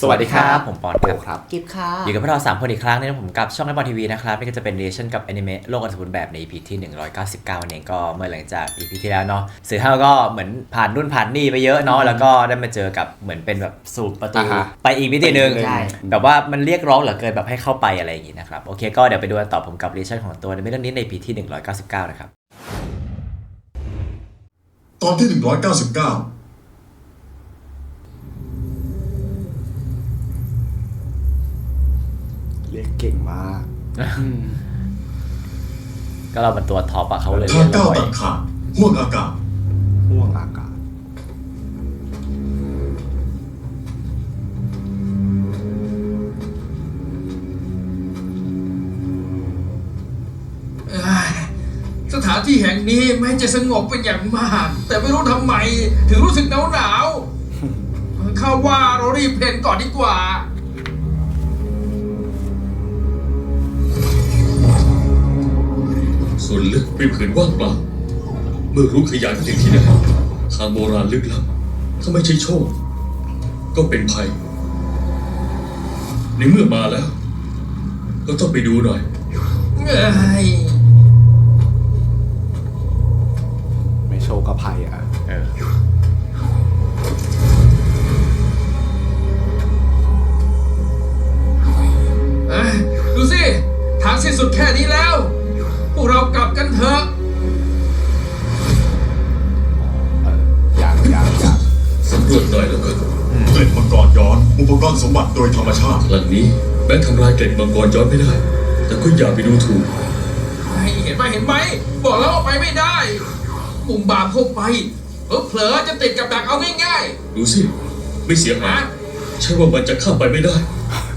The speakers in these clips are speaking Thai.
สวัสดีครับ ผมปอนครับครับกิฟค่ะ อยู่กับพวกเรา3คนอีกครั้งนึงนะผมกับช่องไอปอนทีวีนะครับนี่ก็จะเป็นเรียชั่นกับแอนิเมะโลกอันสมบูรณ์แบบใน EP ที่ 199นั่นเองก็เมื่อหลังจาก EP ที่แล้วเนาะสื่อห้าก็เหมือนผ่านนู่นผ่านนี่ไปเยอะเนาะแล้วก็ได้มาเจอกับเหมือนเป็นแบบสูบประตู อ่าฮะ ไปอีกมิติหนึ่งใช่ แบบว่ามันเรียกร้องเหลือเกินแบบให้เข้าไปอะไรอย่างงี้นะครับโอเคก็เดี๋ยวไปดูกันต่อผมกับเรียชั่นของตัวในเรื่องนี้ใน EP ที่ 199นะครับตอนที่ 199 เรียกเก่งมากก็เราเป็นตัวท็อปอะเขาเลยทาเรียงกเราก้าวไว้ตัดขาดห่วงอากาศห่วงอากาศ เอ้ยสถานที่แห่งนี้แม้จะสงบเป็นอย่างมาก แต่ไม่รู้ทำไม ถึงรู้สึกหนาวหนาวๆ ข้าว่าเรารีบเพลนก่อนดีกว่า เป็นผืนว่างเปล่า เมื่อรู้ขยายไปถึงที่ไหนทางโบราณลึกลับ ถ้าไม่ใช่โชค ก็เป็นภัย ในเมื่อมาแล้ว ก็ต้องไปดูหน่อยเอ้ยไม่โชว์กระภัยอะ กเรากลับกันเถอะเอออยากอยากอยากสำรวจหน่อยแล้วกันเกล็ดมังกรย้อน อุปกรณ์สมบัติโดยธรรมชาติ หลังนี้แม้ทำลายเกล็ดมังกรย้อนไม่ได้ แต่ก็อย่าไปดูถูกเห็นไหมเห็นไหม บอกแล้วว่าไปไม่ได้ปุ่มบามเข้าไปเผลอๆจะติดกับดักเอาง่ายดูสิ ไม่เสียๆหายนะใช่ว่ามันจะข้ามไปไม่ได้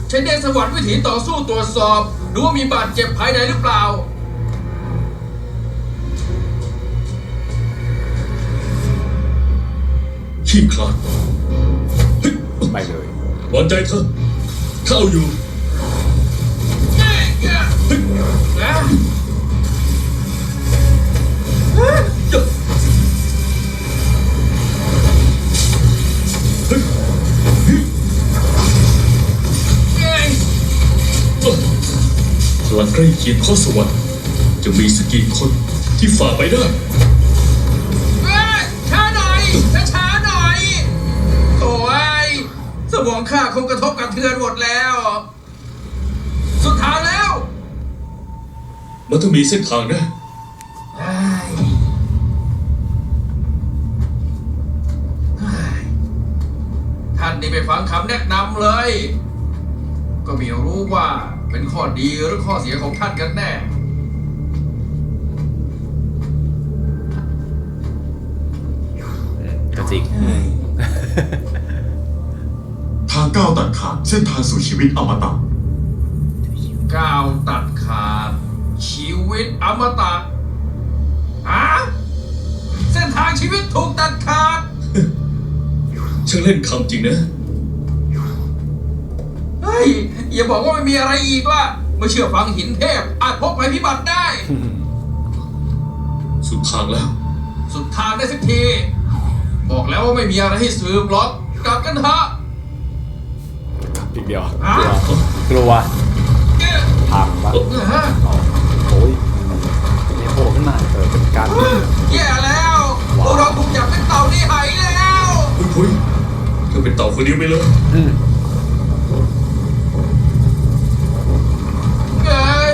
ใช้เดนสวรรค์วิถีต่อสู้ตรวจสอบ ดูว่ามีบาดเจ็บภายในหรือเปล่า ขี้คลาดเฮ้ยไปเลยวางใจเถอะเข้าอยู่เย้เย้นะเย้พลังใกล้เคียงข้อสวรรค์จะมีสกกี่คนที่ฝ่าไปได้เอ้ยช้าหน่อย มองข้าคงกระทบกระเทือนหมดแล้ว สุดทางแล้ว มันต้องมีเส้นทางนะเอ้ยเฮ้ยท่านนี่ไปฟังคำแนะนำเลย ก็ไม่รู้ว่าเป็นข้อดีหรือข้อเสียของท่านกันแน่ก็จริงทาง ก้าวตัดขาดเส้นทางสู่ชีวิตอมตะ ก้าวตัดขาด ชีวิตอมตะอะเส้นทางชีวิตถูกตัดขาดช่างเล่นคำจริงนะ เฮ้ยอย่าบอกว่าไม่มีอะไรอีกล่ะไม่เชื่อฟังหินเทพ อาจพบภัยพิบัติได้ สุดทางแล้ว สุดทางได้สักที บอกแล้วว่าไม่มีอะไรให้สืบหรอกกลับกันเถอะ อีกเดียวอะกลัวเอ๊ะพังปะฮะโอ้ยไม่โผล่ขึ้นมาเออเป็นการแย่แล้วพวกเราถูกจับเป็นเต่านี่หายแล้วคุยคุยเธอเป็นเต่าคนเดียวไปเลยอืมเอ้ย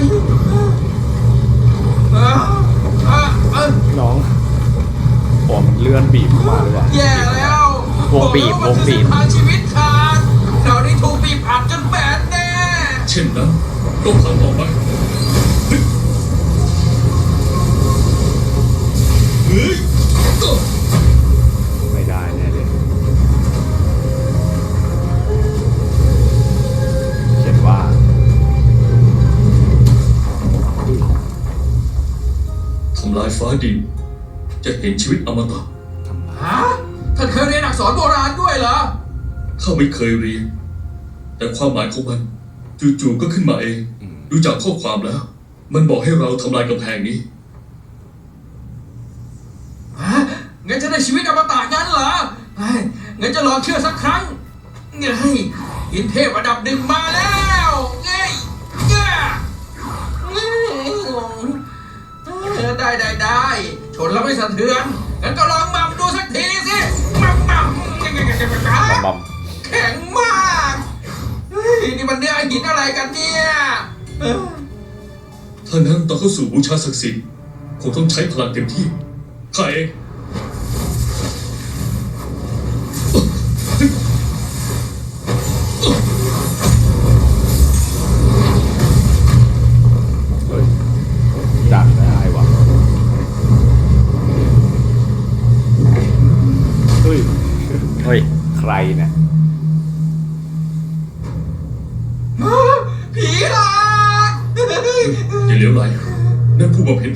อะอะอะน้องผมมันเลื่อนบีบเข้ามาหรือเปล่าแย่แล้ววงบีบอกแล้ววงบีบมันคือเส้นทางชีวิ ช่นนั้นก็พังออกไปเฮ้ยเฮ้ยก็ไม่ได้แน่เลยเขียนว่าทำลายฟ้าดินจะเห็นชีวิตอมตะทำลายฮะท่านเคยเรียนอักษรโบราณด้วยเหรอ ข้าไม่เคยเรียน แต่ความหมายของมัน จู่ๆก็ขึ้นมาเอง ดูจากข้อความแล้ว มันบอกให้เราทำลายกำแพงนี้ ฮะงั้นจะได้ชีวิตอมตะงั้นเหรอเฮ้ยงั้นจะลองเชื่อสักครั้งเฮ้ยหินเทพอันดับหนึ่งมาแล้วเง้ยเง้ยเออได้ได้ได้ชนแล้วไม่สะเทือนงั้นก็ลองหม่ำดูสักทีสิหม่ำหม่ำบอม นี่มันเนื้อหินอะไรกันเนี่ยเออถ้านั้นตอนเข้าสู่บูชาศักดิ์สิทธิ์คงต้องใช้พลังเต็มที่ข้าเอง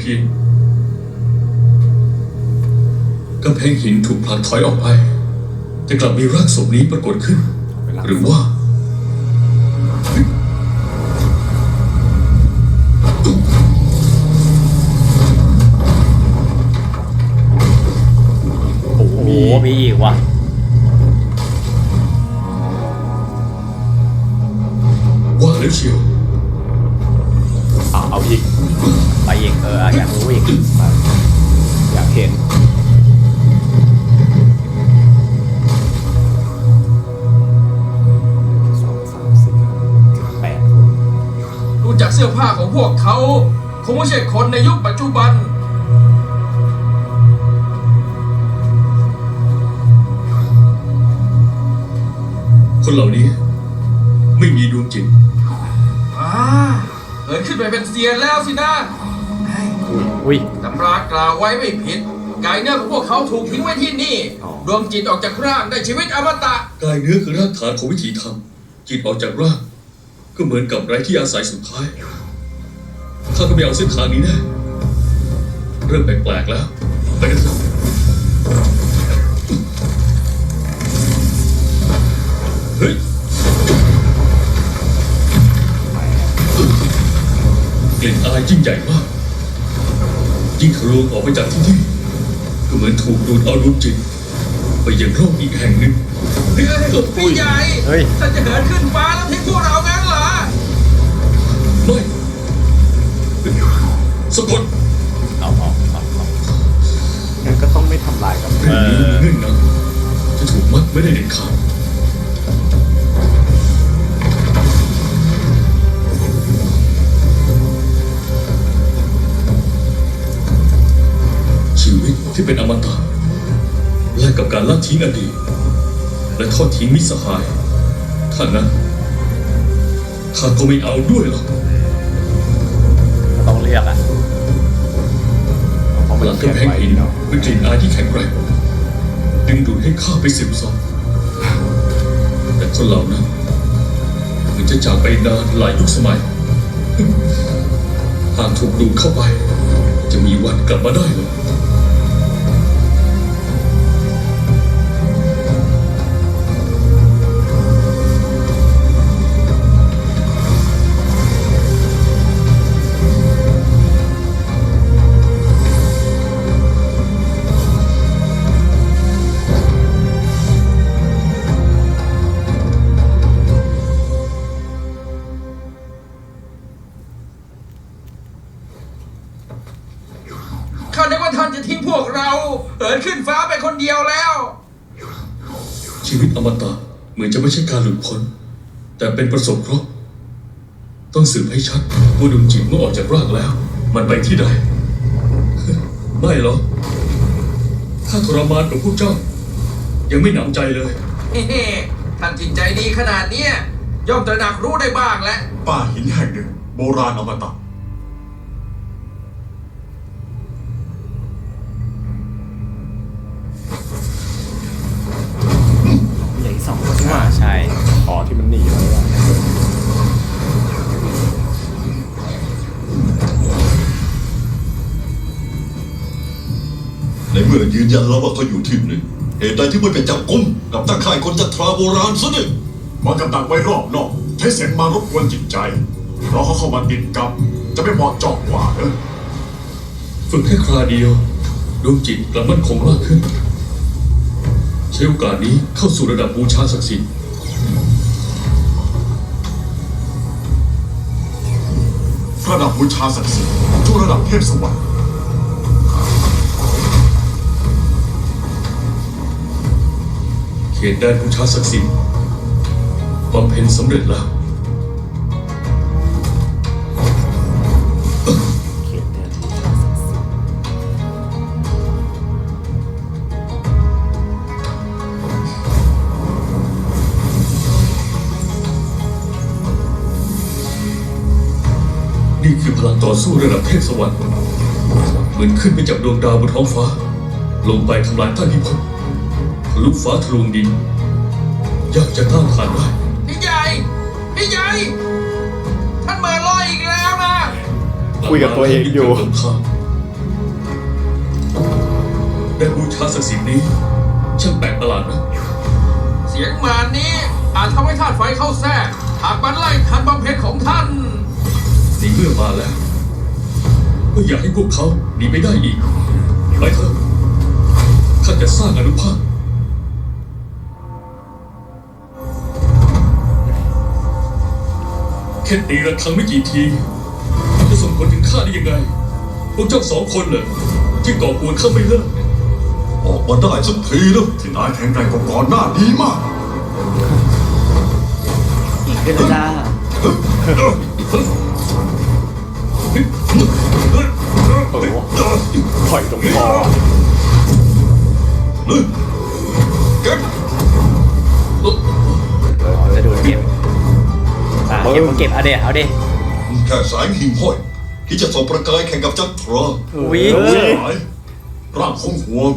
ผู้บำเพ็ญเพียรกำแพงหินถูกผลักถอยออกไป แต่กลับมีร่างศพนี้ปรากฏขึ้นเป็นร่างหรือว่าโอ้โหโอ้โหมีอีกว่ะว่าแล้วเชียว อีกเอออยากรู้อีกมาอยากเห็นสองสามสี่ห้าเจ็ดแปดคนดูจากเสื้อผ้าของพวกเขา คงไม่ใช่คนในยุคปัจจุบัน คนเหล่านี้ ไม่มีดวงจิตอ่าเหินขึ้นไปเป็นเซียนแล้วสินะเฮ้ย อุ้ยตำรากล่าวไว้ไม่ผิด กายเนื้อของพวกเขาถูกทิ้งไว้ที่นี่ดวงจิตออกจากร่างได้ชีวิตอมตะ กายเนื้อคือรากฐานของวิถีธรรม จิตออกจากร่างก็เหมือนกับไร้ที่อาศัยสุดท้ายข้าก็ไม่เอาเส้นทางนี้แน่เริ่มแปลกๆแล้ว ไปกันเถอะเฮ้ยกลิ่นอายยิ่งใหญ่มาก ยิ่งทะลวงออกไปจากที่นี่ก็เหมือนถูกดูดเอาดวงจิต ไปยังโลกอีกแห่งหนึ่งเฮ้ยพี่ใหญ่เฮ้ย ท่านจะเหินขึ้นฟ้าแล้วทิ้งพวกเรางั้นเหรอไม่สะกดเอาเอาเอาเอางั้นก็ต้องไม่ทำลายกับเรื่องนี้เงื่อนงำจะถูกมัดไม่ได้เด็ดขาด ที่เป็นอมตะแลกกับการละทิ้งอดีตและทอดทิ้งมิตรสหายถ้านั้นข้าก็ไม่เอาด้วยหรอกก็ต้องเลือกอะเพราะมันหลังเขียนกำแพงไว้หินเนาะเป็นกลิ่นอายที่แข็งแกร่งดึงดูดให้ข้าไปสืบสอบแต่คนเหล่านั้นเหมือนจะจากไปนานหลายยุคสมัยหากถูกดูดเข้าไป จะมีวันกลับมาได้หรอ ช่การหลุดพ้น แต่เป็นประสบเคราะห์ต้องสืบให้ชัดว่าดวงจิตเมื่อออกจากร่างแล้ว มันไปที่ใดไม่หรอกข้าทรมานกับพวกเจ้า ยังไม่หนำใจเลยเฮ้ๆท่านจิตใจดีขนาดเนี้ยย่อมตระหนักรู้ได้บ้างแหละป่าหินแห่งหนึ่ง โบราณอมตะ เมื่อยืนยันแล้วว่าเขาอยู่ทีมหนึ่งเหตุใดที่ไม่ไปจับกุมกับตั้งค่ายคนจัตราโบราณซะเนึ่งมากำบังไว้รอบนอกใช้เสียงมารบกวนจิตใจ เพราะเขาเข้ามาติดกับ จะไม่เหมาะจอะกว่าเนอะฝึกแค่คราเดียวดวงจิตกลับมั่นคงมากขึ้น ใช้โอกาสนี้เข้าสู่ระดับบูชาศักดิ์สิทธิ์ระดับบูชาศักดิ์สิทธิ์ทุกระดับเทพสวรรค์ เขตแดนบูชาศักดิ์สิทธิ์บำเพ็ญสำเร็จแล้วเขียนเนี่ยนี่คือพลังต่อสู้ระดับเทพสวรรค์เหมือนขึ้นไปจากดวงดาวบนท้องฟ้า ลงไปทำลายใต้พิภพ ลุฟ้าทะลวงดินยากจะต้านทานได้พี่ใหญ่พี่ใหญ่ท่านเหมือนลอยอีกแล้วนะคุยกับตัวเองอยู่ ได้บูชาศักดิ์สิทธิ์นี้ช่างแปลกประหลาดนะเสียงหมานี้อาจทำให้ธาตุไฟเข้าแทรกหากมันไล่ทันบำเพ็ญของท่านในเมื่อมาแล้วก็อยากให้พวกเขาหนีไม่ได้อีกไปเถอะข้าจะสร้างอนุภาพ แค่ตีระฆังไม่กี่ทีจะส่งผลถึงข้าได้ยังไง พวกเจ้าสองคนเหรอที่ก่อกวนข้าไม่เลิกออกมาได้สักทีนะที่นายแข็งแกร่งกว่าก่อนหน้านี้มากอีกเทพจ้าโอ้โหถอยตรงคอเก็บ เก็บก็เก็บเอาเดี๋ยวเอาดิแค่สายหิ่งห้อยที่จะส่งประกายแข่งกับจักรพรรดิอุ้ยเฮ้ยหายร่างคงห่วง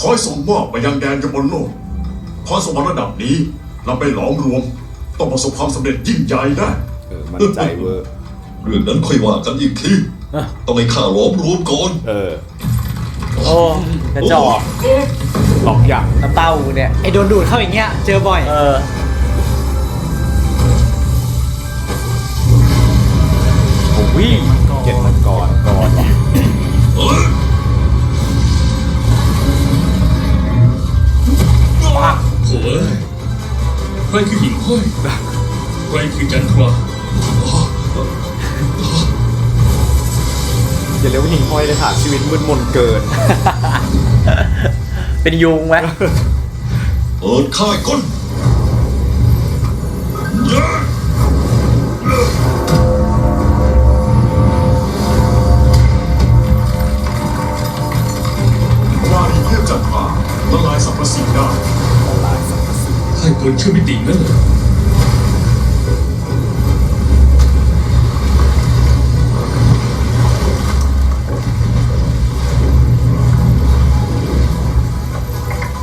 คอยส่งมอบไปยังแดนยมโลกพรสวรรค์ระดับนี้นำไปหลอมรวม ต้องประสบความสำเร็จยิ่งใหญ่ได้เออมั่นใจเวอร์เรื่องนั้นค่อยว่ากันอีกทีต้องให้ข้าล้อมรวมก่อนเออโอ้กระจอกหลอกอย่างน้ำเต้ากูเนี่ยไอโดนดูดเข้าอย่างเงี้ยเจอบ่อย เออ โอ้ยเจ็ดมันก่อนก่อนเอ้ยโถ่เอ้ยใครคือหิ่งห้อยใครคือจันทราอย่าเรียกว่าหิ่งห้อยเลยค่ะ ชีวิตมืดมนเกิน เป็นยุงไหมเปิดค่ายก้นย้ ละลายสรรพสิ่งได้ให้คนเชื่อมิตินั่นเหรอ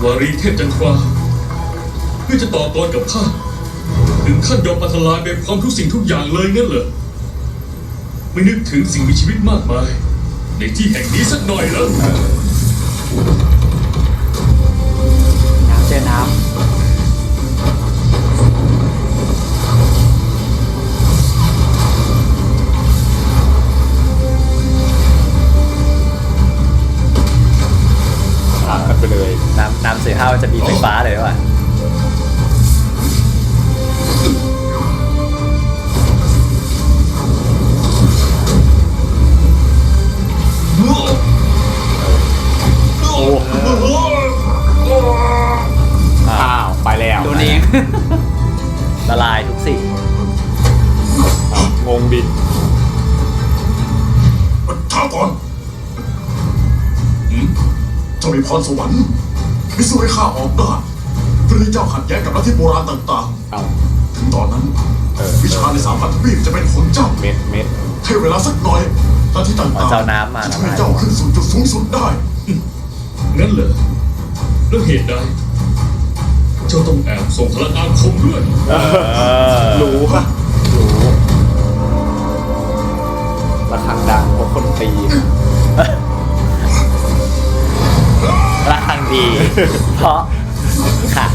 วารีเทพจันทราเพื่อจะต่อกรกับข้าถึงขั้นยอมปัทลายไปพร้อมทุกสิ่งทุกอย่างเลยงั้นเหรอไม่นึกถึงสิ่งมีชีวิตมากมาย ในที่แห่งนี้สักหน่อยเหร จะมีไฟฟ้าเลยว่ะโอ้อ้าว ไปแล้วำโดนเองละลายทุกสิ่งงงดิช้าก่อนหืมเจ้ามีพรสวรรค์ มิสู้ให้ข้าออกได้เพื่อที่เจ้าขัดแย้งกับลัทธิโบราณต่างเอา ๆ ถึงตอนนั้น เออ วิชาในสามพันทวีปจะเป็นของเจ้า เม็ดเม็ด ให้เวลาสักหน่อยลัทธิต่างเอาๆเจ้าน้ำมาจะละช่วยลายเจ้าขึ้นสู่จุดสูงสุดได้ งั้นเหรอแล้วเหตุใดเจ้าต้องแอบส่งพลังอาคมด้วยเออรู้ปะรู้ระฆังดังเพราะคนตี ร่างดี เพราะค่ะ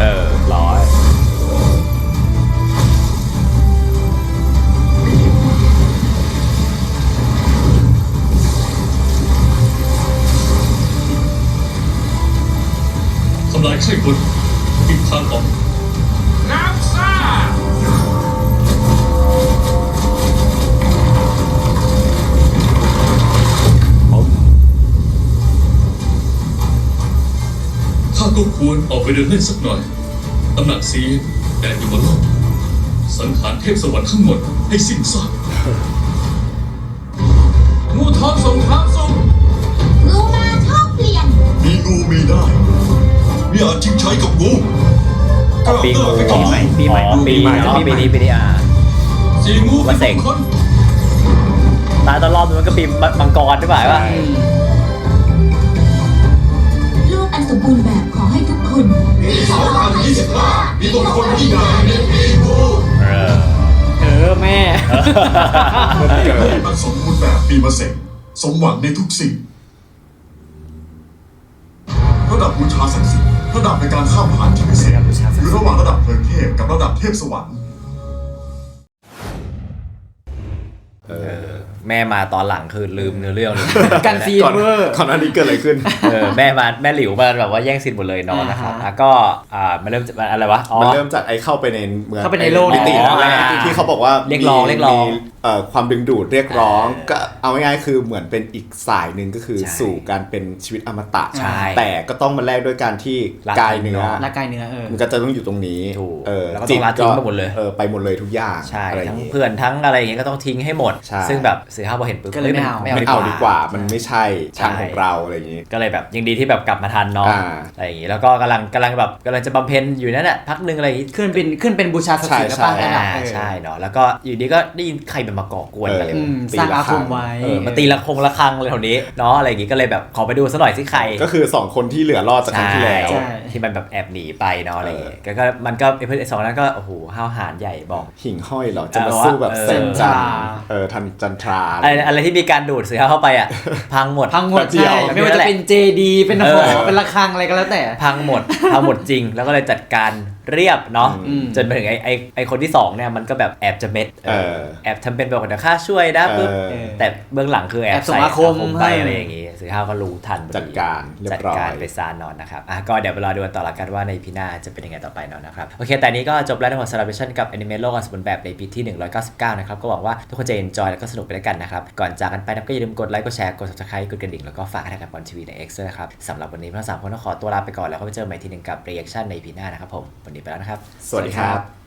เออร้อยใช่คน ก็ควรออกไปเดินเล่นสักหน่อยตำหนักซีแดนอยู่บนโลกสังหารเทพสวรรค์ทั้งหมดให้สิ้นซากงูทองสงครามสุขงูมาชอบเปลี่ยน มีงูมีได้มีอาจชิงชัยกับงูก้าวปีหน้างูไปกับงูปีใหม่อ๋อปีปีใหม่อ๋อปีนี้ปีนี้อะสีงูมาเสกเป็นมงคลตายตอนรอบมันก็ปีมังกรด้วยป่ะว่าโลกอัน สมบูรณ์แบบขอให้ทุกคนปี2025มีมงคลยิ่งใหญ่ในปีงูเออเออแม่มันสมบูรณ์แบบปีมะเสงสมหวังในทุกสิ่ง ระดับบูชาศักดิ์สิทธิ์ระดับในการข้ามผ่านที่พิเศษอยู่ระหว่างระดับเพลิงเทพกับระดับเทพสวรรค์ แม่มาตอนหลังคือลืมเนื้อเรื่องเลยกันซีนก่อนเวอร์ก่อนหน้านี้เกิดอะไรขึ้นเออแม่มาแม่หลิวมาแบบว่าแย่งสิทธิ์หมดเลยนอนนะครับอ่าฮะแล้วก็อ่ามันเริ่มจากอะไรวะอ๋อมันเริ่มจากไอ้เข้าไปในเมืองเข้าไปในโลกมิติอ๋อแรกอ่าที่เขาบอกว่าเรียกร้องมีเรียกร้องมีเอ่อความดึงดูดเรียกร้องเออก็เอาง่ายๆคือเหมือนเป็นอีกสายหนึ่งก็คือใช่สู่การเป็นชีวิตอมตะใช่แต่ก็ต้องมาแลกด้วยการที่รักกายเนื้อเนาะร่างกายเนื้อเออมันก็จะต้องอยู่ตรงนี้ถูกเออแล้วก็ต้องละทิ้งไปหมดเลยเออไปหมดเลยทุกอย่างใช่อะไรอย่าทั้งงงี้เพื่อนทั้งอะไรอย่างเงี้ยก็ต้องทิ้งให้หมดใช่ซึ่งแบบสื่อห้าพอเห็นปุ๊บก็เลยไม่เอาไม่ไม่เอาเอาดีดีกกว่าว่า มันไม่ใช่ทางใช่ของเราอะไรอย่างนี้ก็เลยแบบยังดีที่แบบกลับมาทันเนาะอ่าอะไรอย่างงี้แล้วก็กำลังกำลังแบบกำลังจะบำเพ็ญอยู่นั่นแหละพักหนึ่งอะไรอย่างงี้ขึ้นเป็นขึ้นเป็นบูชาศักดิ์สิทธิ์แล้วใช่ป่ะใช่ระดับอ่าเออใช่เนาะแล้วก็อยู่ดีก็ได้ยินใครเป็นมาก่อกวนอะไรอืมตีสร้างละอาคครั้มงไว้ เออมาตีละคงละครังเลยแถวนี้เนาะอะไรอย่างงี้ก็เลยแบบขอไปดูซะหน่อยสิใคร ก็คือ 2 คนที่เหลือรอดจากครั้งที่แล้ว ใช่ ที่มันแบบแอบหนีไปเนาะอะไรอย่างเงี้ยก็ก็มันก็ไอ้เพื่อนไอ้สองนั้นก็โอ้โหห้าวหาญใหญ่บอก หิ่งห้อยเหรอ จะมาเออสู้แบบเออ เซนจันจันทรา เออทันจันทราอะไรอะไรที่มีการดูดเสือเข้าไปอะ พังหมด พังหมดแป๊บเดียวใช่ไม่ว่าจะเป็นเจดี เป็นหเอออ เป็นระฆังอะไรก็แล้วแต่ พังหมดพังหมดจริง แล้วก็เลยจัดการ เรียบเนาะอืมจนไปถึงไอ้ไอ้ไอ้คนที่สองเนี่ยมันก็แบบแอบจะเม็ดเออเออแอบทำเป็นแบบเดี๋ยวข้าช่วยนะปุ๊บเออแต่เบื้องหลังคือแอแอบบส่งใส่อาคมไปให้อะไรอย่างงี้สือห้าวก็รู้ทันพอจัดการเรียจัดบร้อยการไปซานอนนะครับอะก็เดี๋ยวไปรอดูกันต่อละกันว่าในพีหน้าจะเป็นยังไงต่อไปเนาะนะครับโอเคแต่นี้ก็จบแล้วทั้งหมดสำหรับเวอร์ชันกับแอนิเมะโลกอันสมบูรณ์แบบในปีที่ 199 นะครับก็หวังว่าทุกคนจะ enjoy แล้วก็สนุกไปด้วยกันนะครับก่อนจากกันไปนะครับก็อย่าลืมกดไลค์กดแชร์กด subscribe กดกระดิ่งแล้วก็ฝากให้กับบอลทีวีใน X ด้วยนะครับสำหรับวันนี้พวกเราสามคนต้องขอตัวลาไปก่อนแล้วก็ไปเจอกันใหม่ทีหนึ่งกับ reaction ในพีหน้านะครับผมวันนี้ไปแล้วนะครับ สวัสดีครับ